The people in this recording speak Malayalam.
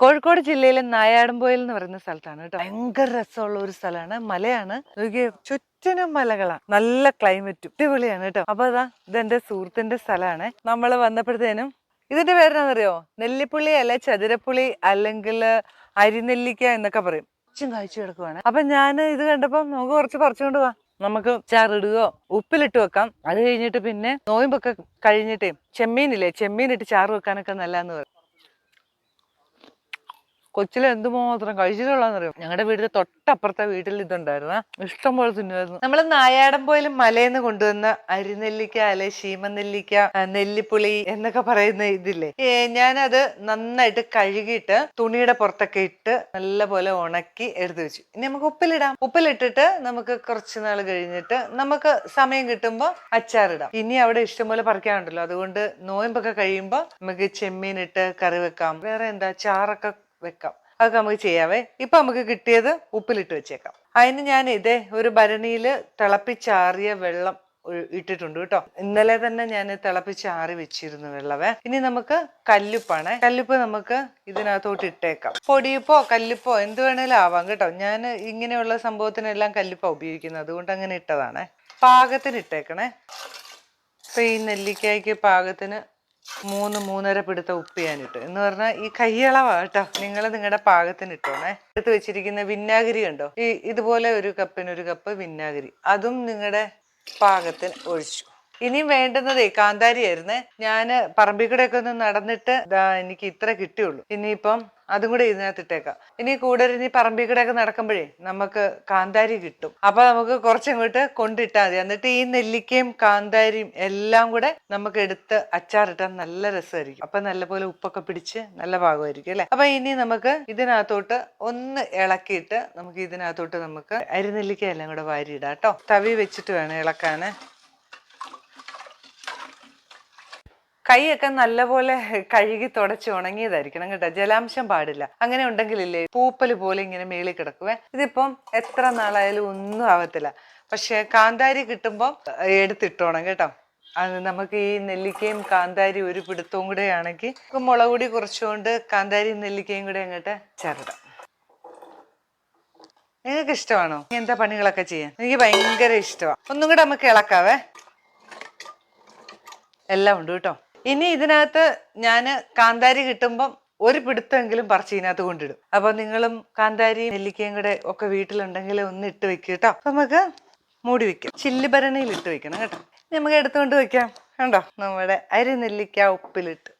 കോഴിക്കോട് ജില്ലയിലെ നായാടുംപോയിൽ എന്ന് പറയുന്ന സ്ഥലത്താണ് കേട്ടോ. ഭയങ്കര രസമുള്ള ഒരു സ്ഥലമാണ്. മലയാണ്. ചുറ്റിനും മലകളാണ് നല്ല ക്ലൈമറ്റും അടിപൊളിയാണ് കേട്ടോ. അപ്പൊ അതാ ഇതെന്റെ സുഹൃത്തിന്റെ സ്ഥലമാണ്. നമ്മൾ വന്നപ്പോഴത്തേനും ഇതിന്റെ പേരെന്നാണെന്നറിയോ നെല്ലിപ്പുള്ളി അല്ലെ ചതുരപ്പുളി അല്ലെങ്കിൽ അരിനെല്ലിക്ക എന്നൊക്കെ പറയും. ഉച്ചും കാഴ്ച കിടക്കുവാണ്. അപ്പൊ ഞാൻ ഇത് കണ്ടപ്പോ നമുക്ക് കുറച്ച് പറിച്ചുകൊണ്ട് പോവാം നമുക്ക് ചാറിടുകയോ ഉപ്പിലിട്ട് വെക്കാം. അത് കഴിഞ്ഞിട്ട് പിന്നെ നോയമ്പൊക്കെ കഴിഞ്ഞിട്ടേ ചെമ്മീനില്ലേ? ചെമ്മീനിട്ട് ചാറ് വെക്കാനൊക്കെ നല്ലതെന്ന് പറയും. കൊച്ചിലെ എന്തുമാത്രം കഴിച്ചിട്ടുള്ളതെന്നറിയോ? ഞങ്ങളുടെ വീടിന്റെ തൊട്ടപ്പുറത്തെ വീട്ടിൽ ഇതുണ്ടായിരുന്ന. ഇഷ്ടം പോലെ തിന്നുമായിരുന്നു നമ്മൾ നായാടംപോയിലും മലയെന്ന് കൊണ്ടുവന്ന അരിനെല്ലിക്ക അല്ലെ ശീമനെല്ലിക്ക നെല്ലിപ്പുളി എന്നൊക്കെ പറയുന്ന ഇതില്ലേ? ഞാനത് നന്നായിട്ട് കഴുകിയിട്ട് തുണിയുടെ പുറത്തൊക്കെ ഇട്ട് നല്ലപോലെ ഉണക്കി എടുത്തു വെച്ചു. ഇനി നമുക്ക് ഉപ്പിലിടാം. ഉപ്പിലിട്ടിട്ട് നമുക്ക് കുറച്ച് നാൾ കഴിഞ്ഞിട്ട് നമുക്ക് സമയം കിട്ടുമ്പോൾ അച്ചാറിടാം. ഇനി അവിടെ ഇഷ്ടംപോലെ പറിക്കാനുണ്ടല്ലോ. അതുകൊണ്ട് നോയമ്പൊക്കെ കഴിയുമ്പോൾ നമുക്ക് ചെമ്മീനിട്ട് കറി വെക്കാം. വേറെ എന്താ? ചാറൊക്കെ വെക്കാം. അതൊക്കെ നമുക്ക് ചെയ്യാവേ. ഇപ്പൊ നമുക്ക് കിട്ടിയത് ഉപ്പിലിട്ട് വെച്ചേക്കാം. അതിന് ഞാൻ ഇതേ ഒരു ഭരണിയിൽ തിളപ്പിച്ചാറിയ വെള്ളം ഇട്ടിട്ടുണ്ട് കേട്ടോ. ഇന്നലെ തന്നെ ഞാൻ തിളപ്പിച്ചാറി വെച്ചിരുന്നു വെള്ളവേ ഇനി നമുക്ക് കല്ലുപ്പാണ്. കല്ലുപ്പ് നമുക്ക് ഇതിനകത്തോട്ട് ഇട്ടേക്കാം. പൊടിയുപ്പോ കല്ലുപ്പോ എന്ത് വേണേലും ആവാം കേട്ടോ. ഞാൻ ഇങ്ങനെയുള്ള സംഭവത്തിനെല്ലാം കല്ലുപ്പാ ഉപയോഗിക്കുന്നത്. അതുകൊണ്ട് അങ്ങനെ ഇട്ടതാണ്. പാകത്തിന് ഇട്ടേക്കണേ. ഇപ്പൊ ഈ നെല്ലിക്കായ്ക്ക് പാകത്തിന് മൂന്ന് മൂന്നര പിടുത്ത ഉപ്പ് ഞാനിട്ടു എന്ന് പറഞ്ഞാൽ ഈ കയ്യളവാ കേട്ടോ. നിങ്ങൾ നിങ്ങളുടെ പാകത്തിന് ഇട്ടോണേ. എടുത്ത് വെച്ചിരിക്കുന്ന വിന്നാഗിരി കണ്ടോ? ഈ ഇതുപോലെ ഒരു കപ്പിന് ഒരു കപ്പ് വിന്നാഗിരി അതും നിങ്ങളുടെ പാകത്തിന് ഒഴിച്ചു. ഇനിയും വേണ്ടുന്നതേ കാന്താരി ഞാൻ പറമ്പിൽ ഒക്കെ ഒന്ന് നടന്നിട്ട് എനിക്ക് ഇത്ര കിട്ടിയുള്ളൂ. ഇനിയിപ്പം അതും കൂടെ ഇതിനകത്ത് ഇട്ടേക്കാം. ഇനി കൂടുതൽ ഇനി പറമ്പിൽ നടക്കുമ്പോഴേ നമുക്ക് കാന്താരി കിട്ടും. അപ്പൊ നമുക്ക് കുറച്ചങ്ങോട്ട് കൊണ്ടിട്ടാൽ മതി. എന്നിട്ട് ഈ നെല്ലിക്കയും കാന്താരിയും എല്ലാം കൂടെ നമുക്ക് എടുത്ത് അച്ചാറിട്ടാൽ നല്ല രസമായിരിക്കും. അപ്പൊ നല്ലപോലെ ഉപ്പൊക്കെ പിടിച്ച് നല്ല പാകമായിരിക്കും അല്ലെ? അപ്പൊ ഇനി നമുക്ക് ഇതിനകത്തോട്ട് ഒന്ന് ഇളക്കിയിട്ട് നമുക്ക് ഇതിനകത്തോട്ട് നമുക്ക് അരിനെല്ലിക്ക എല്ലാം കൂടെ വാരിയിടാം കേട്ടോ. തവി വെച്ചിട്ട് വേണം ഇളക്കാന്. കൈയൊക്കെ നല്ലപോലെ കഴുകി തുടച്ച് ഉണങ്ങിയതായിരിക്കണം കേട്ടോ. ജലാംശം പാടില്ല. അങ്ങനെ ഉണ്ടെങ്കിലില്ലേ പൂപ്പൽ പോലെ ഇങ്ങനെ മേളിൽ കിടക്കുവേ. ഇതിപ്പം എത്ര നാളായാലും ഒന്നും ആവത്തില്ല. പക്ഷെ കാന്താരി കിട്ടുമ്പോൾ എടുത്തിട്ടോണം കേട്ടോ. അത് നമുക്ക് ഈ നെല്ലിക്കയും കാന്താരി ഒരു പിടുത്തവും കൂടെ ആണെങ്കിൽ മുളക് പൊടി കുറച്ചുകൊണ്ട് കാന്താരി നെല്ലിക്കയും കൂടെ അങ്ങോട്ട് ചേർക്കാം. നിങ്ങൾക്ക് ഇഷ്ടമാണോ? ഇങ്ങനത്തെ പണികളൊക്കെ ചെയ്യാൻ? എനിക്ക് ഭയങ്കര ഇഷ്ടമാണ്. ഒന്നും കൂടെ നമുക്ക് ഇളക്കാവേ. എല്ലാം ഉണ്ട് കേട്ടോ. ഇനി ഇതിനകത്ത് ഞാൻ കാന്താരി കിട്ടുമ്പം ഒരു പിടുത്തമെങ്കിലും പറിച്ച് ഇതിനകത്ത് കൊണ്ടിടും. അപ്പൊ നിങ്ങളും കാന്താരിയും നെല്ലിക്കയും കൂടെ ഒക്കെ വീട്ടിലുണ്ടെങ്കിൽ ഒന്ന് ഇട്ട് വെക്കുക കേട്ടോ നമുക്ക് മൂടി വെക്കാം. ചില്ലുഭരണിയിൽ ഇട്ട് വെക്കണം കേട്ടോ. നമുക്ക് എടുത്തുകൊണ്ട് വെക്കാം. കണ്ടോ? നമ്മുടെ അരി നെല്ലിക്ക ഉപ്പിലിട്ട്.